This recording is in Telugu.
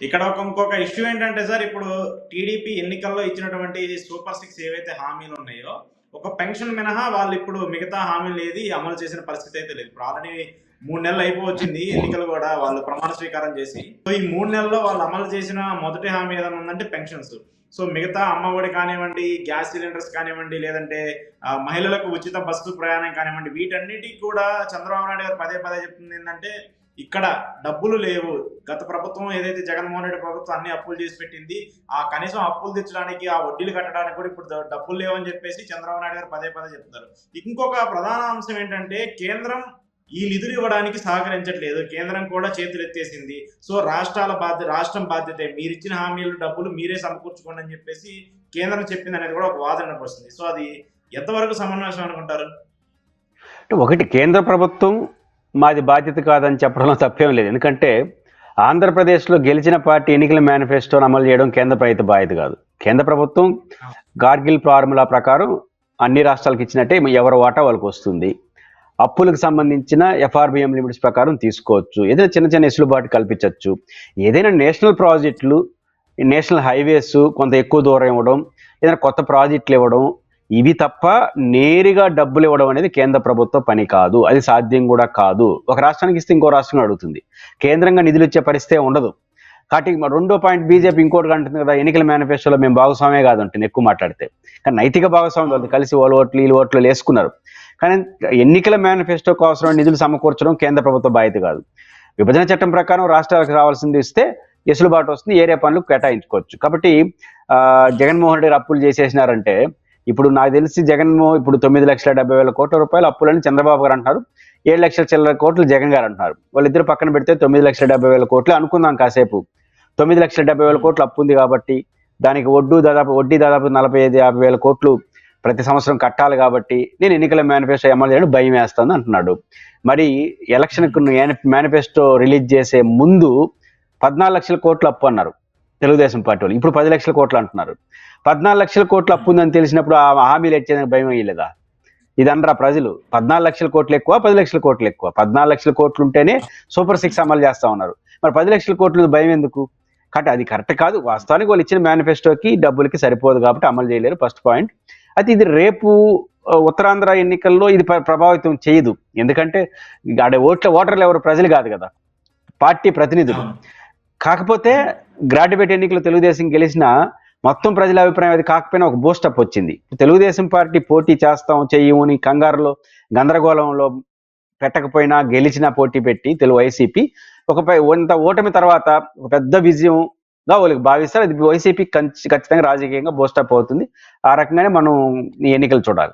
ఇక్కడ ఒక ఇంకొక ఇష్యూ ఏంటంటే సార్ ఇప్పుడు టీడీపీ ఎన్నికల్లో ఇచ్చినటువంటి సూపర్ సిక్స్ ఏవైతే హామీలు ఉన్నాయో ఒక పెన్షన్ మినహా వాళ్ళు ఇప్పుడు మిగతా హామీలు ఏది అమలు చేసిన పరిస్థితి అయితే లేదు. ఇప్పుడు ఆల్రెడీ మూడు నెలలు అయిపోవచ్చింది ఎన్నికలు కూడా వాళ్ళు ప్రమాణ స్వీకారం చేసి. సో ఈ మూడు నెలల్లో వాళ్ళు అమలు చేసిన మొదటి హామీ ఏదైనా ఉందంటే పెన్షన్స్. సో మిగతా అమ్మఒడి కానివ్వండి గ్యాస్ సిలిండర్స్ కానివ్వండి లేదంటే మహిళలకు ఉచిత బస్సు ప్రయాణం కానివ్వండి వీటన్నిటికి కూడా చంద్రబాబు నాయుడు గారు పదే పదే చెప్తుంది ఏంటంటే ఇక్కడ డబ్బులు లేవు. గత ప్రభుత్వం ఏదైతే జగన్మోహన్ రెడ్డి ప్రభుత్వం అన్ని అప్పులు చేసి పెట్టింది ఆ కనీసం అప్పులు తెచ్చడానికి ఆ వడ్డీలు కట్టడానికి కూడా ఇప్పుడు డబ్బులు లేవని చెప్పేసి చంద్రబాబు నాయుడు గారు పదే పదే చెప్తారు ఇంకొక ప్రధాన అంశం ఏంటంటే కేంద్రం ఈ నిధులు ఇవ్వడానికి సహకరించట్లేదు. కేంద్రం కూడా చేతులు ఎత్తేసింది. సో రాష్ట్రాల బాధ్యత రాష్ట్రం బాధ్యత. మీరు ఇచ్చిన హామీలు డబ్బులు మీరే సమకూర్చుకోండి అని చెప్పేసి కేంద్రం చెప్పింది అనేది కూడా ఒక వాదన వస్తుంది. సో అది ఎంతవరకు సమన్వయం అనుకుంటారు? ఒకటి కేంద్ర ప్రభుత్వం మాది బాధ్యత కాదని చెప్పడంలో తప్పేం లేదు. ఎందుకంటే ఆంధ్రప్రదేశ్లో గెలిచిన పార్టీ ఎన్నికల మేనిఫెస్టోను అమలు చేయడం కేంద్ర ప్రభుత్వ బాధ్యత కాదు. కేంద్ర ప్రభుత్వం గార్గిల్ ఫార్ములా ప్రకారం అన్ని రాష్ట్రాలకు ఇచ్చినట్టే ఎవరి వాటా వాళ్ళకి వస్తుంది. అప్పులకు సంబంధించిన ఎఫ్ఆర్బిఎం లిమిట్స్ ప్రకారం తీసుకోవచ్చు. ఏదైనా చిన్న చిన్న ఎసులుబాటు కల్పించవచ్చు. ఏదైనా నేషనల్ ప్రాజెక్టులు నేషనల్ హైవేస్ కొంత ఎక్కువ దూరం ఇవ్వడం ఏదైనా కొత్త ప్రాజెక్టులు ఇవ్వడం ఇవి తప్ప నేరుగా డబ్బులు ఇవ్వడం అనేది కేంద్ర ప్రభుత్వ పని కాదు. అది సాధ్యం కూడా కాదు. ఒక రాష్ట్రానికి ఇస్తే ఇంకో రాష్ట్రం అడుగుతుంది. కేంద్రంగా నిధులు ఇచ్చే పరిస్థితి ఉండదు. కాబట్టి రెండో పాయింట్ బీజేపీ ఇంకోటి అంటుంది కదా ఎన్నికల మేనిఫెస్టోలో మేము భాగస్వామే కాదు ఉంటుంది ఎక్కువ మాట్లాడితే. కానీ నైతిక భాగస్వామ్యం వాళ్ళు కలిసి వాళ్ళు ఓట్లు వీళ్ళు ఓట్లు వేసుకున్నారు. కానీ ఎన్నికల మేనిఫెస్టోకి అవసరమైన నిధులు సమకూర్చడం కేంద్ర ప్రభుత్వ బాధ్యత కాదు. విభజన చట్టం ప్రకారం రాష్ట్రాలకు రావాల్సింది ఇస్తే ఎసులుబాటు వస్తుంది ఏరియా పనులు కేటాయించుకోవచ్చు. కాబట్టి ఆ, జగన్మోహన్ రెడ్డి అప్పులు చేసేసినారంటే ఇప్పుడు నాకు తెలిసి జగన్ ఇప్పుడు తొమ్మిది లక్షల డెబ్బై వేల కోట్ల రూపాయలు అప్పులని చంద్రబాబు గారు అంటున్నారు. ఏడు లక్షల చిల్లర కోట్లు జగన్ గారు అంటున్నారు. వాళ్ళిద్దరు పక్కన పెడితే తొమ్మిది లక్షల డెబ్బై వేల కోట్లు అనుకుందాం కాసేపు. తొమ్మిది లక్షల డెబ్బై వేల కోట్లు అప్పు ఉంది కాబట్టి దానికి వడ్డు దాదాపు వడ్డీ దాదాపు నలభై ఐదు యాభై వేల కోట్లు ప్రతి సంవత్సరం కట్టాలి కాబట్టి నేను ఎన్నికల మేనిఫెస్టో ఎమ్మెల్యేను భయం వేస్తాను అంటున్నాడు. మరి ఎలక్షన్కు మేనిఫెస్టో రిలీజ్ చేసే ముందు పద్నాలుగు లక్షల కోట్లు అప్పు అన్నారు. తెలుగుదేశం పార్టీ వాళ్ళు. ఇప్పుడు పది లక్షల కోట్లు అంటున్నారు. పద్నాలుగు లక్షల కోట్లు అప్పు ఉందని తెలిసినప్పుడు ఆ హామీలు ఇచ్చేందుకు భయం అయ్యలేదా ఇది అనరా ప్రజలు. పద్నాలుగు లక్షల కోట్లు ఎక్కువ పది లక్షల కోట్లు ఎక్కువ. పద్నాలుగు లక్షల కోట్లు ఉంటేనే సూపర్ సిక్స్ అమలు చేస్తా ఉన్నారు. మరి పది లక్షల కోట్లు భయం ఎందుకు? కాబట్టి అది కరెక్ట్ కాదు. వాస్తవానికి వాళ్ళు ఇచ్చిన మేనిఫెస్టోకి డబ్బులకి సరిపోదు కాబట్టి అమలు చేయలేరు. First point. అయితే ఇది రేపు ఉత్తరాంధ్ర ఎన్నికల్లో ఇది ప్రభావితం చేయదు. ఎందుకంటే ఆడ ఓట్ల ఓటర్లు ఎవరు? ప్రజలు కాదు కదా. పార్టీ ప్రతినిధులు. కాకపోతే గ్రాడ్యుయేట్ ఎన్నికలు తెలుగుదేశం గెలిచిన మొత్తం ప్రజల అభిప్రాయం అది కాకపోయినా ఒక బూస్టప్ వచ్చింది. తెలుగుదేశం పార్టీ పోటీ చేస్తాం చెయ్యమని కంగారులో గందరగోళంలో పెట్టకపోయినా గెలిచినా పోటీ పెట్టి తెలుగు వైసీపీ ఒక ఇంత ఓటమి తర్వాత ఒక పెద్ద విజయంగా వాళ్ళకి భావిస్తారు. అది వైసీపీ ఖచ్చితంగా రాజకీయంగా బూస్టప్ అవుతుంది. ఆ రకంగానే మనం ఈ ఎన్నికలు చూడాలి.